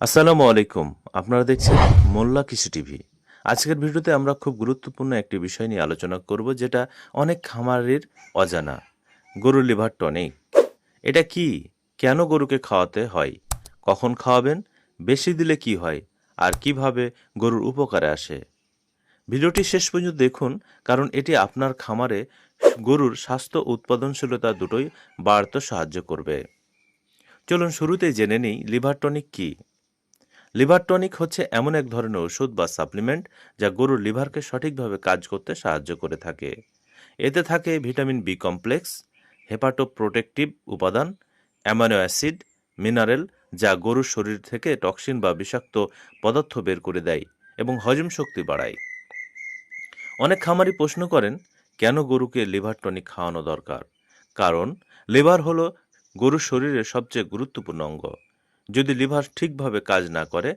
আসসালামু আলাইকুম। আপনারা দেখছেন মোল্লা কৃষি টিভি। আজকের ভিডিওতে আমরা খুব গুরুত্বপূর্ণ একটি বিষয় নিয়ে আলোচনা করব, যেটা অনেক খামারের অজানা। গরুর লিভার টনিক। এটা কি? কেন গরুকে খাওয়াতে হয়? কখন খাওয়াবেন? বেশি দিলে কি হয়? আর কীভাবে গরুর উপকারে আসে? ভিডিওটি শেষ পর্যন্ত দেখুন, কারণ এটি আপনার খামারে গরুর স্বাস্থ্য উৎপাদনশীলতা দুটোই বাড়তে সাহায্য করবে। চলুন শুরুতেই জেনে নিই, লিভার টনিক কী? লিভার টনিক হচ্ছে এমন এক ধরনের ওষুধ বা সাপ্লিমেন্ট যা গরুর লিভারকে সঠিকভাবে কাজ করতে সাহায্য করে থাকে। এতে থাকে ভিটামিন বি কমপ্লেক্স, হেপাটোপ্রোটেকটিভ উপাদান, অ্যামাইনো অ্যাসিড, মিনারেল, যা গরুর শরীর থেকে টক্সিন বা বিষাক্ত পদার্থ বের করে দেয় এবং হজম শক্তি বাড়ায়। অনেক খামারি প্রশ্ন করেন, কেন গরুকে লিভার টনিক খাওয়ানো দরকার? কারণ লিভার হলো গরুর শরীরের সবচেয়ে গুরুত্বপূর্ণ অঙ্গ। যদি লিভার ঠিকভাবে কাজ না করে,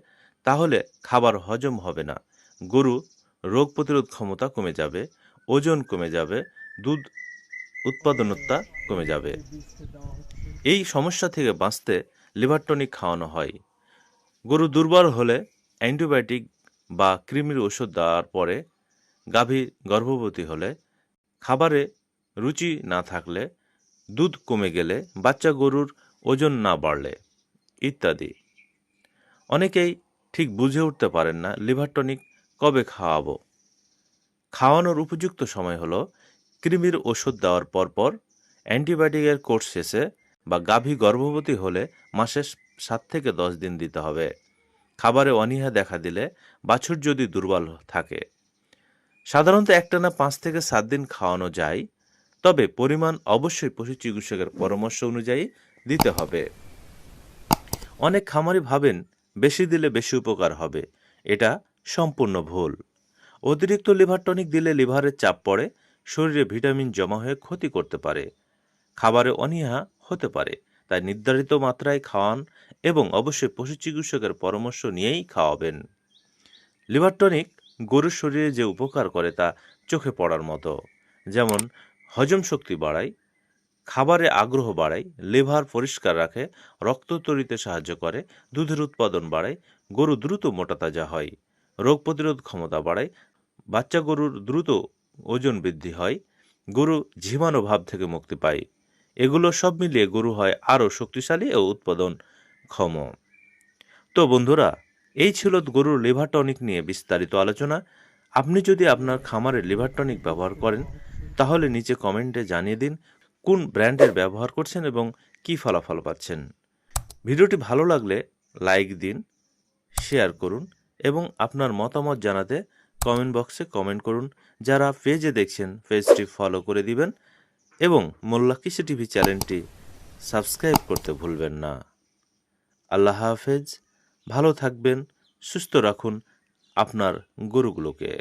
তাহলে খাবার হজম হবে না। গরু রোগ প্রতিরোধ ক্ষমতা কমে যাবে, ওজন কমে যাবে, দুধ উৎপাদনতা কমে যাবে। এই সমস্যা থেকে বাঁচতে লিভার টনিক খাওয়ানো হয়। গরু দুর্বল হলে অ্যান্টিবায়োটিক বা কৃমির ওষুধ দেওয়ার পরে গাভী গর্ভবতী হলে খাবারে রুচি না থাকলে দুধ কমে গেলে বাচ্চা গরুর ওজন না বাড়লে। ইত্যাদি। অনেকেই ঠিক বুঝে উঠতে পারেন না লিভার টনিক কবে খাওয়াবো। খাওয়ানোর উপযুক্ত সময় হলো কৃমির ওষুধ দেওয়ার পরপর অ্যান্টিবায়োটিকের কোর্স শেষে বা গাভী গর্ভবতী হলে মাসে সাত থেকে দশ দিন দিতে হবে। খাবারে অনীহা দেখা দিলে বাছুর যদি দুর্বল থাকে। সাধারণত একটানা পাঁচ থেকে সাত দিন খাওয়ানো যায়, তবে পরিমাণ অবশ্যই পশু চিকিৎসকের পরামর্শ অনুযায়ী দিতে হবে। অনেক খামারি ভাবেন বেশি দিলে বেশি উপকার হবে। এটা সম্পূর্ণ ভুল। অতিরিক্ত লিভার টনিক দিলে লিভারের চাপ পড়ে, শরীরে ভিটামিন জমা হয়ে ক্ষতি করতে পারে, খাবারে অনীহা হতে পারে, তাই নির্ধারিত মাত্রায় খাওয়ান এবং অবশ্যই পশু চিকিৎসকের পরামর্শ নিয়েই খাওয়াবেন। লিভার টনিক গরুর শরীরে যে উপকার করে তা চোখে পড়ার মতো, যেমন হজম শক্তি বাড়ায় খাবারে আগ্রহ বাড়ায়, লিভার পরিষ্কার রাখে, রক্ত তৈরিতে সাহায্য করে, দুধের উৎপাদন বাড়ায়, গরু দ্রুত মোটা তাজা হয়, রোগ প্রতিরোধ ক্ষমতা বাড়ায়, বাচ্চা গরুর দ্রুত ওজন বৃদ্ধি হয়, গরু ঝিমানো ভাব থেকে মুক্তি পায়। এগুলো সব মিলিয়ে গরু হয় আরও শক্তিশালী ও উৎপাদন ক্ষম। তো বন্ধুরা, এই ছিল গরুর লিভার টনিক নিয়ে বিস্তারিত আলোচনা। আপনি যদি আপনার খামারে লিভার টনিক ব্যবহার করেন, তাহলে নিচে কমেন্টে জানিয়ে দিন কোন ব্র্যান্ডের ব্যবহার করছেন এবং কী ফলাফল পাচ্ছেন। ভিডিওটি ভালো লাগলে লাইক দিন, শেয়ার করুন এবং আপনার মতামত জানাতে কমেন্ট বক্সে কমেন্ট করুন। যারা পেজে দেখছেন, পেজটি ফলো করে দিবেন এবং মোল্লা কৃষি টিভি চ্যানেলটি সাবস্ক্রাইব করতে ভুলবেন না। আল্লাহ হাফেজ, ভালো থাকবেন, সুস্থ রাখুন আপনার গরুগুলোকে।